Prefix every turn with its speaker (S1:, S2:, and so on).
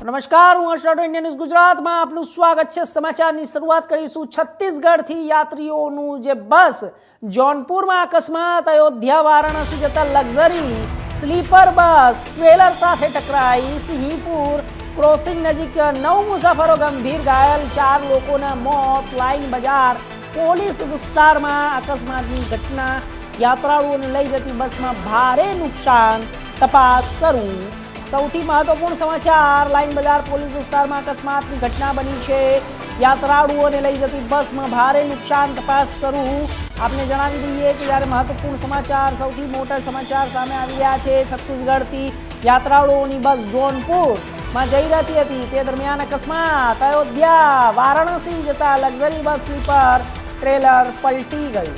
S1: નમસ્કાર, હું હર્ષ Rathod Indian news ગુજરાતમાં આપનું સ્વાગત છે. સમાચારની શરૂઆત કરીશું છત્તીસગઢથી યાત્રીઓનું જે બસ જોનપુરમાં અકસ્માત, અયોધ્યા, વારાણસી જતા લક્ઝરી સ્લીપર બસ ટ્રેલર સાથે ટકરાઈ. સિંહપુર ક્રોસિંગ નજીક નવ મુસાફરો ગંભીર ઘાયલ, ચાર લોકોના મોત. લાઇન બજાર પોલીસ વિસ્તારમાં અકસ્માતની ઘટના. યાત્રાળુઓને લઈ જતી બસમાં ભારે નુકસાન. તપાસ શરૂ. સૌથી મહત્વપૂર્ણ સમાચાર લાઈન બજાર પોલીસ વિસ્તારમાં અકસ્માતની ઘટના બની છે. યાત્રાળુઓને લઈ જતી બસમાં ભારે નુકસાન તપાસ શરૂ. આપને જણાવી દઈએ કે જ્યારે મહત્વપૂર્ણ સમાચાર, સૌથી મોટા સમાચાર સામે આવી રહ્યા છે, છત્તીસગઢથી યાત્રાળુઓની બસ જોનપુરમાં જઈ રહેતી હતી. તે દરમિયાન અકસ્માત, અયોધ્યા, વારાણસી જતા લક્ઝરી બસ સ્લીપર ટ્રેલર પલટી ગયું